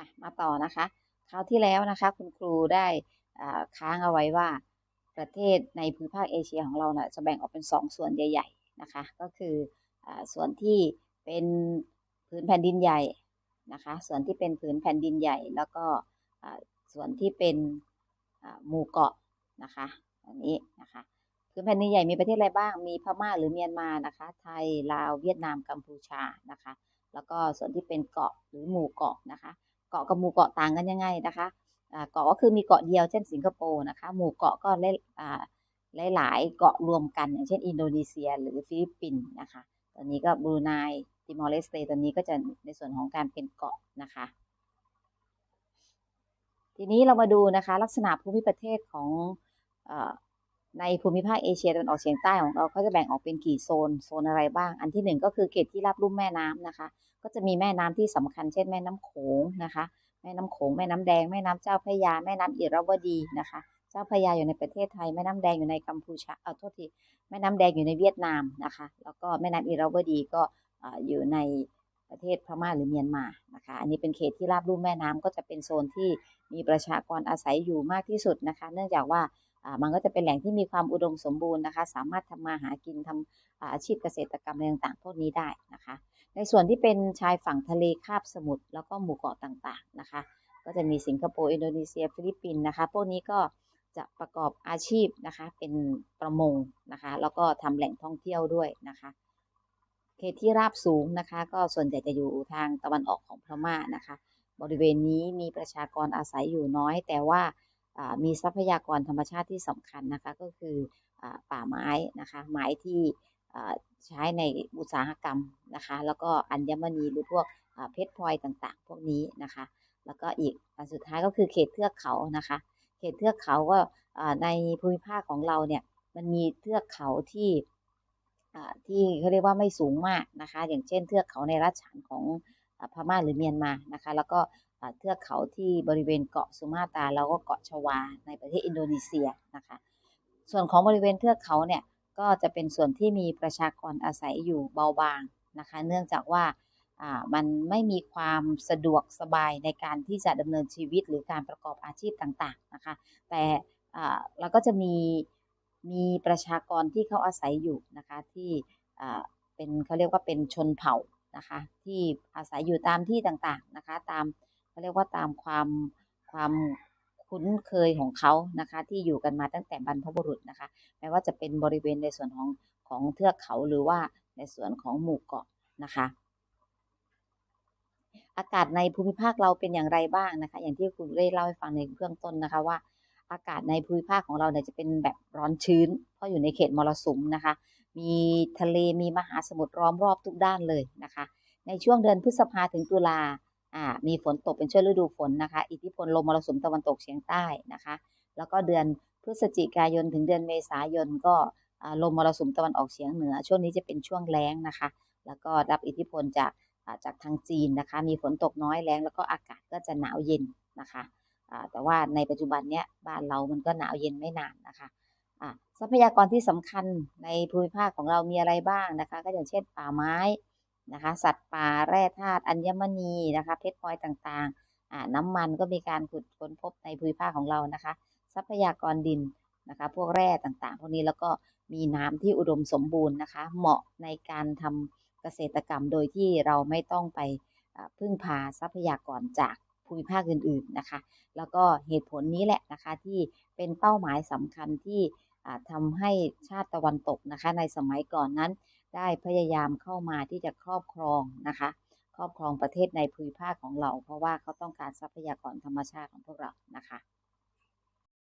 อะมาต่อนะคะคราวที่แล้วนะคะ คุณครูได้ค้างเอาไว้ว่าประเทศในภูมิภาคเอเชียของเรานะ่ะจะแบ่งออกเป็นสองส่วนใหญ่ ๆนะคะ ก็คืออส่วนที่เป็นผืนแผ่นดินใหญ่นะคะ ส่วนที่เป็นผืนแผ่นดินใหญ่ แล้วก็ส่วนที่เป็นหมู่เกาะนะคะอันนี้นะคะผืนแผ่นดินใหญ่มีประเทศอะไรบ้าง มีพม่าหรือเมียนมานะคะ ไทย ลาว เวียดนาม กัมพูชานะคะ แล้วก็ส่วนที่เป็นเกาะหรือหมู่เกาะนะคะ เกาะกับหมู่เกาะต่างกันยังไงนะคะเกาะก็คือมีเกาะเดียวเช่นสิงคโปร์นะคะ หมู่เกาะก็หลายอ่หลายๆเกาะรวมกัน อย่างเช่นอินโดนีเซียหรือฟิลิปปินส์นะคะตอนนี้ก็บรูไนติมอร์เลสเตตอนนี้ก็จะในส่วนของการเป็นเกาะนะคะ ทีนี้เรามาดูนะคะลักษณะภูมิประเทศของอในภูมิภาคเอเชียตะวันออกเฉียงใต้ของเราเขาจะแบ่งออกเป็นกี่โซนโซนอะไรบ้าง อันที่หนึ่งก็คือเขตที่รับลุ่มแม่น้ำนะคะ ก็จะมีแม่น้ำที่สำคัญเช่นแม่น้ำโขงนะคะ แม่น้ำโขงแม่น้ำแดงแม่น้ำเจ้าพระยา แม่น้ำอิระวดีนะคะ เจ้าพระยาอยู่ในประเทศไทยแม่น้ำแดงอยู่ในกัมพูชาเอาโทษทีแม่น้ำแดงอยู่ในเวียดนามนะคะ แล้วก็แม่น้ำอิระวดีก็อยู่ในประเทศพม่าหรือเมียนมานะคะ อันนี้เป็นเขตที่ราบลุ่มแม่น้ำก็จะเป็นโซนที่มีประชากรอาศัยอยู่มากที่สุดนะคะ เนื่องจากว่า มันก็จะเป็นแหล่งที่มีความอุดมสมบูรณ์นะคะ สามารถทำมาหากินทำอาชีพเกษตรกรรมอะไรต่างๆพวกนี้ได้นะคะ ในส่วนที่เป็นชายฝั่งทะเลคาบสมุทรแล้วก็หมู่เกาะต่างๆนะคะ ก็จะมีสิงคโปร์อินโดนีเซียฟิลิปปินส์นะคะพวกนี้ก็จะประกอบอาชีพนะคะเป็นประมงนะคะแล้วก็ทำแหล่งท่องเที่ยวด้วยนะคะเขตที่ราบสูงนะคะ ก็ส่วนใหญ่จะอยู่ทางตะวันออกของพม่านะคะ บริเวณนี้มีประชากรอาศัยอยู่น้อย แต่ว่า มีทรัพยากรธรรมชาติที่สำคัญนะคะก็คืออป่าไม้นะคะไม้ที่ใช้ในอุตสาหกรรมนะคะแล้วก็อัญมณีหรือพวกเพชรพลอยต่างๆ พวกนี้นะคะแล้วก็อีกอันสุดท้ายก็คือเขตเทือกเขานะคะ เขตเทือกเขาก็ในภูมิภาคของเราเนี่ยมันมีเทือกเขาที่ที่เขาเรียกว่าไม่สูงมากนะคะ อย่างเช่นเทือกเขาในรัฐฉานของพม่าหรือเมียนมานะคะ แล้วก็ เทือกเขาที่บริเวณเกาะสุมาตราแล้วก็เกาะชวาในประเทศอินโดนีเซียนะคะส่วนของบริเวณเทือกเขาเนี่ยก็จะเป็นส่วนที่มีประชากรอาศัยอยู่เบาบางนะคะ เนื่องจากว่ามันไม่มีความสะดวกสบายในการที่จะดำเนินชีวิตหรือการประกอบอาชีพต่างๆนะคะแต่เราก็จะมีมีประชากรที่เขาอาศัยอยู่นะคะที่เป็นเขาเรียกว่าเป็นชนเผ่านะคะที่อาศัยอยู่ตามที่ต่างๆนะคะตาม เขาเรียกว่าตามความความคุ้นเคยของเขานะคะ ที่อยู่กันมาตั้งแต่บรรพบุรุษนะคะไม่ว่าจะเป็นบริเวณในส่วนของของเทือกเขาหรือว่าในส่วนของหมู่เกาะนะคะ อากาศในภูมิภาคเราเป็นอย่างไรบ้างนะคะ อย่างที่คุณได้เล่าให้ฟังในเบื้องต้นนะคะว่า อากาศในภูมิภาคของเราเนี่ยจะเป็นแบบร้อนชื้น เพราะอยู่ในเขตมรสุมนะคะ มีทะเลมีมหาสมุทรล้อมรอบทุกด้านเลยนะคะ ในช่วงเดือนพฤษภาถึงตุลาอ่า มีฝนตกเป็นช่วงฤดูฝนนะคะ อิทธิพลลมมรสุมตะวันตกเฉียงใต้นะคะ แล้วก็เดือนพฤศจิกายนถึงเดือนเมษายนก็ลมมรสุมตะวันออกเฉียงเหนือ ช่วงนี้จะเป็นช่วงแล้งนะคะ แล้วก็รับอิทธิพลจากจากทางจีนนะคะ มีฝนตกน้อยแรงแล้วก็อากาศก็จะหนาวเย็นนะคะแต่ว่าในปัจจุบันเนี้ยบ้านเรามันก็หนาวเย็นไม่นานนะคะทรัพยากรที่สำคัญในภูมิภาคของเรามีอะไรบ้างนะคะ ก็อย่างเช่นป่าไม้ นะคะ สัตว์ป่าแร่ธาตุอัญมณีนะคะเพชรพลอยต่างๆ น้ำมันก็มีการขุดค้นพบในภูมิภาคของเรานะคะ ทรัพยากรดินนะคะ พวกแร่ต่างๆ พวกนี้แล้วก็มีน้ำที่อุดมสมบูรณ์นะคะ เหมาะในการทำเกษตรกรรมโดยที่เราไม่ต้องไปพึ่งพาทรัพยากรจากภูมิภาคอื่นๆนะคะ แล้วก็เหตุผลนี้แหละนะคะที่เป็นเป้าหมายสำคัญที่ทำให้ชาติตะวันตกนะคะ ในสมัยก่อนนั้น ได้พยายามเข้ามาที่จะครอบครองนะคะ ครอบครองประเทศในภูมิภาคของเรา เพราะว่าเขาต้องการทรัพยากรธรรมชาติของพวกเรานะคะ